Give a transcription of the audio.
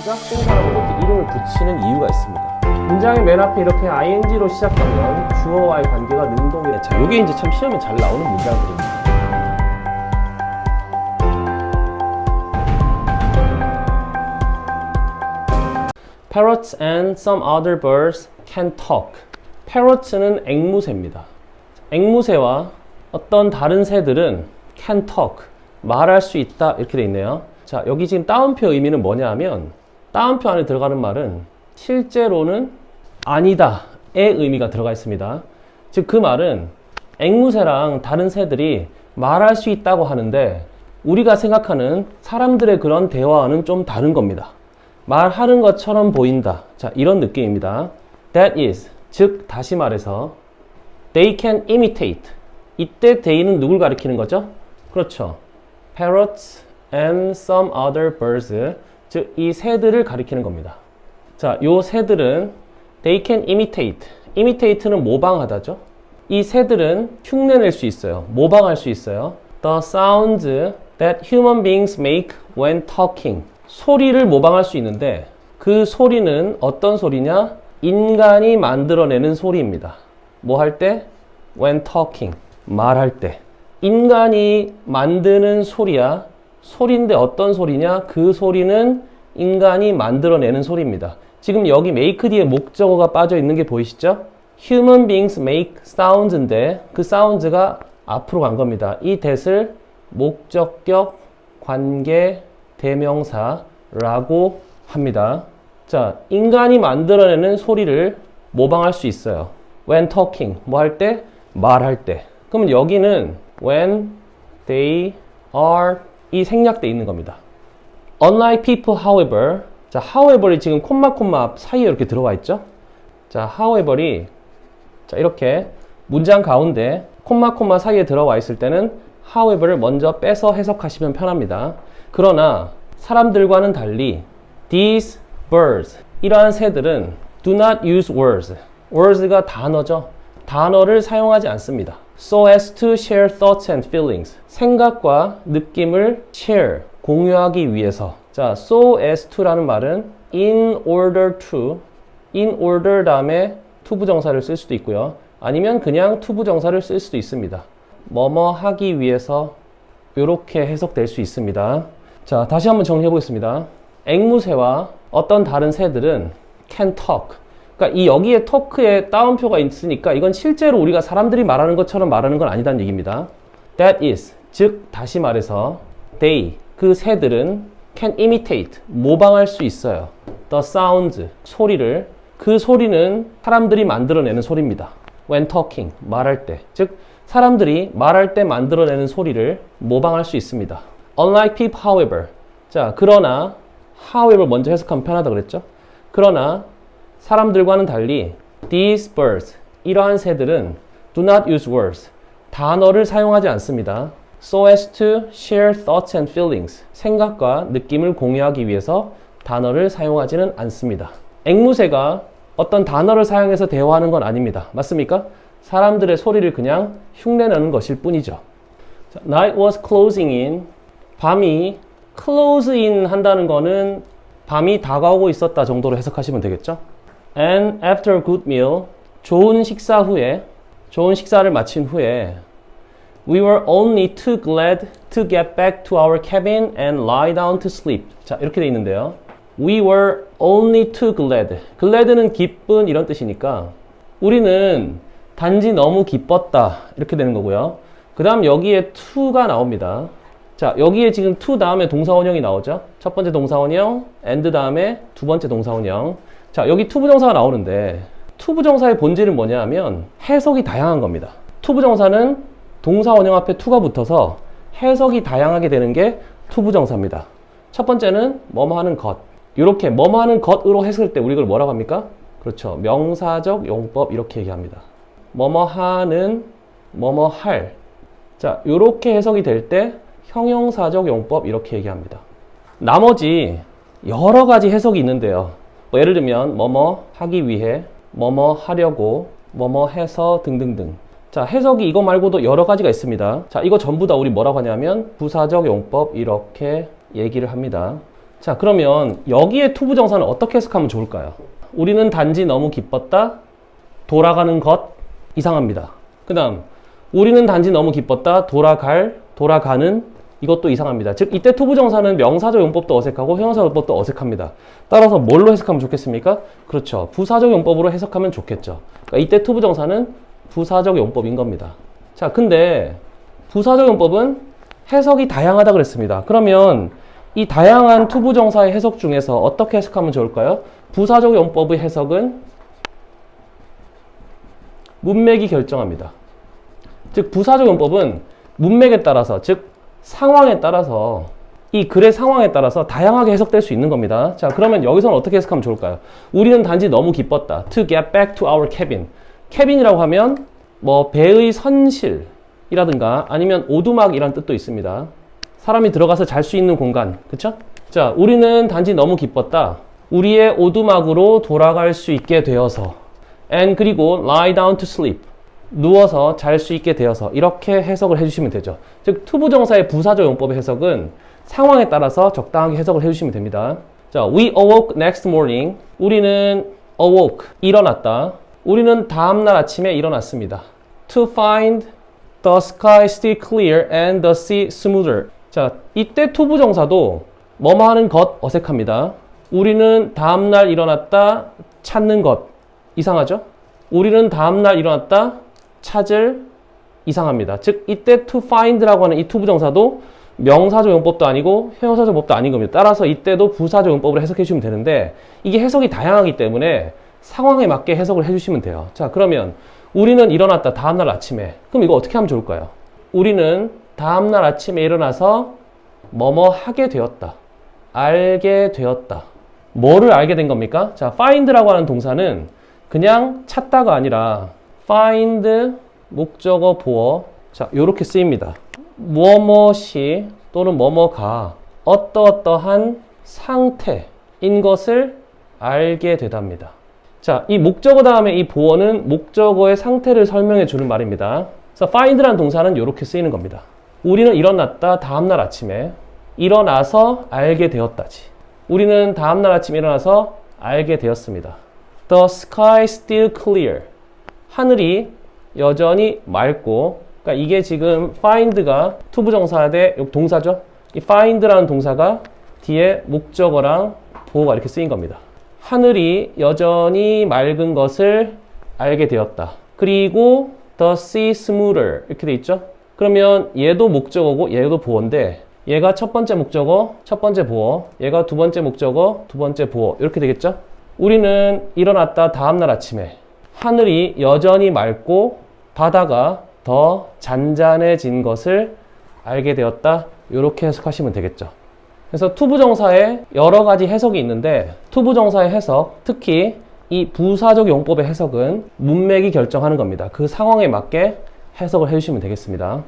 부작동사라고 이렇게 이름을 붙이는 이유가 있습니다. 문장의 맨 앞에 이렇게 ing로 시작하면 주어와의 관계가 능동이네. 자, 이게 이제 참 시험에 잘 나오는 문장들입니다. Parrots and some other birds can talk. Parrots는 앵무새입니다. 앵무새와 어떤 다른 새들은 can talk. 말할 수 있다. 이렇게 돼 있네요. 자, 여기 지금 따옴표 의미는 뭐냐 하면 따옴표 안에 들어가는 말은 실제로는 아니다의 의미가 들어가 있습니다. 즉, 그 말은 앵무새랑 다른 새들이 말할 수 있다고 하는데 우리가 생각하는 사람들의 그런 대화와는 좀 다른 겁니다. 말하는 것처럼 보인다. 자, 이런 느낌입니다. That is, 즉 다시 말해서 they can imitate. 이때 they는 누굴 가리키는 거죠? 그렇죠. parrots and some other birds. 즉 이 새들을 가리키는 겁니다. 자, 요 새들은 they can imitate. imitate는 모방하다죠. 이 새들은 흉내낼 수 있어요. 모방할 수 있어요. The sounds that human beings make when talking. 소리를 모방할 수 있는데 그 소리는 어떤 소리냐? 인간이 만들어내는 소리입니다. 뭐 할 때? When talking. 말할 때. 인간이 만드는 소리야. 소리인데 어떤 소리냐? 그 소리는 인간이 만들어내는 소리입니다. 지금 여기 make 뒤에 목적어가 빠져 있는 게 보이시죠? Human beings make sounds인데 그 sounds가 앞으로 간 겁니다. 이 that을 목적격, 관계, 대명사라고 합니다. 자, 인간이 만들어내는 소리를 모방할 수 있어요. When talking, 뭐 할 때? 말할 때. 그러면 여기는 when they are 이 생략돼 있는 겁니다. Unlike people, however. 자, however이 지금 콤마 콤마 앞 사이에 이렇게 들어와 있죠? 자, however이 자, 이렇게 문장 가운데 콤마 콤마 사이에 들어와 있을 때는 however를 먼저 빼서 해석하시면 편합니다. 그러나 사람들과는 달리 these birds 이러한 새들은 do not use words. words가 단어죠. 단어를 사용하지 않습니다. so as to share thoughts and feelings. 생각과 느낌을 share, 공유하기 위해서. 자, so as to라는 말은 in order to, in order 다음에 to 부정사를 쓸 수도 있고요. 아니면 그냥 to 부정사를 쓸 수도 있습니다. 뭐뭐 하기 위해서 이렇게 해석될 수 있습니다. 자, 다시 한번 정리해 보겠습니다. 앵무새와 어떤 다른 새들은 can talk. 그러니까 이 여기에 talk에 따옴표가 있으니까 이건 실제로 우리가 사람들이 말하는 것처럼 말하는 건 아니다는 얘기입니다. That is, 즉 다시 말해서 they, 그 새들은 can imitate, 모방할 수 있어요. The sounds, 소리를. 그 소리는 사람들이 만들어내는 소리입니다. When talking, 말할 때. 즉, 사람들이 말할 때 만들어내는 소리를 모방할 수 있습니다. Unlike people, however. 자, 그러나, however 먼저 해석하면 편하다 그랬죠? 그러나, 사람들과는 달리, these birds, 이러한 새들은 do not use words. 단어를 사용하지 않습니다. So as to share thoughts and feelings. 생각과 느낌을 공유하기 위해서 단어를 사용하지는 않습니다. 앵무새가 어떤 단어를 사용해서 대화하는 건 아닙니다. 맞습니까? 사람들의 소리를 그냥 흉내내는 것일 뿐이죠. 자, Night was closing in. 밤이 close in 한다는 거는 밤이 다가오고 있었다 정도로 해석하시면 되겠죠? And after a good meal. 좋은 식사 후에, 좋은 식사를 마친 후에 We were only too glad to get back to our cabin and lie down to sleep. 자, 이렇게 돼 있는데요. We were only too glad. glad는 기쁜 이런 뜻이니까 우리는 단지 너무 기뻤다. 이렇게 되는 거고요. 그 다음 여기에 to가 나옵니다. 자, 여기에 지금 to 다음에 동사원형이 나오죠. 첫 번째 동사원형, and 다음에 두 번째 동사원형. 자, 여기 to 부정사가 나오는데 to 부정사의 본질은 뭐냐 하면 해석이 다양한 겁니다. to 부정사는 동사 원형 앞에 to가 붙어서 해석이 다양하게 되는 게 to 부정사입니다. 첫 번째는 뭐뭐 하는 것. 이렇게 뭐뭐 하는 것으로 했을 때 우리 이걸 뭐라고 합니까? 그렇죠. 명사적 용법 이렇게 얘기합니다. 뭐뭐 하는 뭐뭐 할. 자, 이렇게 해석이 될 때 형용사적 용법 이렇게 얘기합니다. 나머지 여러 가지 해석이 있는데요. 뭐 예를 들면 뭐뭐 하기 위해, 뭐뭐 하려고, 뭐뭐 해서 등등등. 자, 해석이 이거 말고도 여러 가지가 있습니다. 자, 이거 전부 다 우리 뭐라고 하냐면 부사적 용법 이렇게 얘기를 합니다. 자, 그러면 여기에 투부 정사는 어떻게 해석하면 좋을까요? 우리는 단지 너무 기뻤다. 돌아가는 것 이상합니다. 그 다음, 우리는 단지 너무 기뻤다. 돌아갈, 돌아가는 이것도 이상합니다. 즉, 이때 투부 정사는 명사적 용법도 어색하고 형용사 용법도 어색합니다. 따라서 뭘로 해석하면 좋겠습니까? 그렇죠. 부사적 용법으로 해석하면 좋겠죠. 그러니까 이때 투부 정사는 부사적 용법인 겁니다. 자, 근데 부사적 용법은 해석이 다양하다 그랬습니다. 그러면 이 다양한 투부정사의 해석 중에서 어떻게 해석하면 좋을까요? 부사적 용법의 해석은 문맥이 결정합니다. 즉 부사적 용법은 문맥에 따라서 즉 상황에 따라서 이 글의 상황에 따라서 다양하게 해석될 수 있는 겁니다. 자, 그러면 여기서는 어떻게 해석하면 좋을까요? 우리는 단지 너무 기뻤다. To get back to our cabin. Cabin이라고 하면 뭐 배의 선실이라든가 아니면 오두막이라는 뜻도 있습니다. 사람이 들어가서 잘 수 있는 공간. 그쵸? 자, 우리는 단지 너무 기뻤다. 우리의 오두막으로 돌아갈 수 있게 되어서. and 그리고 lie down to sleep. 누워서 잘 수 있게 되어서 이렇게 해석을 해주시면 되죠. 즉 투부정사의 부사적 용법의 해석은 상황에 따라서 적당하게 해석을 해주시면 됩니다. 자, we awoke next morning. 우리는 awoke 일어났다. 우리는 다음 날 아침에 일어났습니다. To find the sky still clear and the sea smoother. 자, 이때 투부 정사도 뭐뭐 하는 것 어색합니다. 우리는 다음 날 일어났다 찾는 것 이상하죠? 우리는 다음 날 일어났다 찾을 이상합니다. 즉 이때 to find라고 하는 이 투부 정사도 명사적 용법도 아니고 형용사적 용법도 아닌 겁니다. 따라서 이때도 부사적 용법으로 해석해 주시면 되는데 이게 해석이 다양하기 때문에 상황에 맞게 해석을 해 주시면 돼요. 자, 그러면 우리는 일어났다 다음 날 아침에. 그럼 이거 어떻게 하면 좋을까요? 우리는 다음 날 아침에 일어나서 뭐뭐 하게 되었다. 알게 되었다. 뭐를 알게 된 겁니까? 자, find라고 하는 동사는 그냥 찾다가 아니라 find 목적어 보어 자 요렇게 쓰입니다 무엇이 또는 뭐뭐가 어떠어떠한 상태인 것을 알게 되답니다 자 이 목적어 다음에 이 보어는 목적어의 상태를 설명해 주는 말입니다. 그래서 find라는 동사는 요렇게 쓰이는 겁니다. 우리는 일어났다 다음날 아침에 일어나서 알게 되었다지. 우리는 다음날 아침 일어나서 알게 되었습니다. The sky still clear. 하늘이 여전히 맑고 그러니까 이게 지금 find가 투부정사 대 동사죠. 이 find라는 동사가 뒤에 목적어랑 보호가 이렇게 쓰인 겁니다. 하늘이 여전히 맑은 것을 알게 되었다. 그리고 the sea smoother 이렇게 돼 있죠. 그러면 얘도 목적어고 얘도 보어인데 얘가 첫 번째 목적어, 첫 번째 보어, 얘가 두 번째 목적어, 두 번째 보어 이렇게 되겠죠. 우리는 일어났다 다음날 아침에 하늘이 여전히 맑고 바다가 더 잔잔해진 것을 알게 되었다. 이렇게 해석하시면 되겠죠. 그래서 투부정사에 여러 가지 해석이 있는데 투부정사의 해석, 특히 이 부사적 용법의 해석은 문맥이 결정하는 겁니다. 그 상황에 맞게 해석을 해주시면 되겠습니다.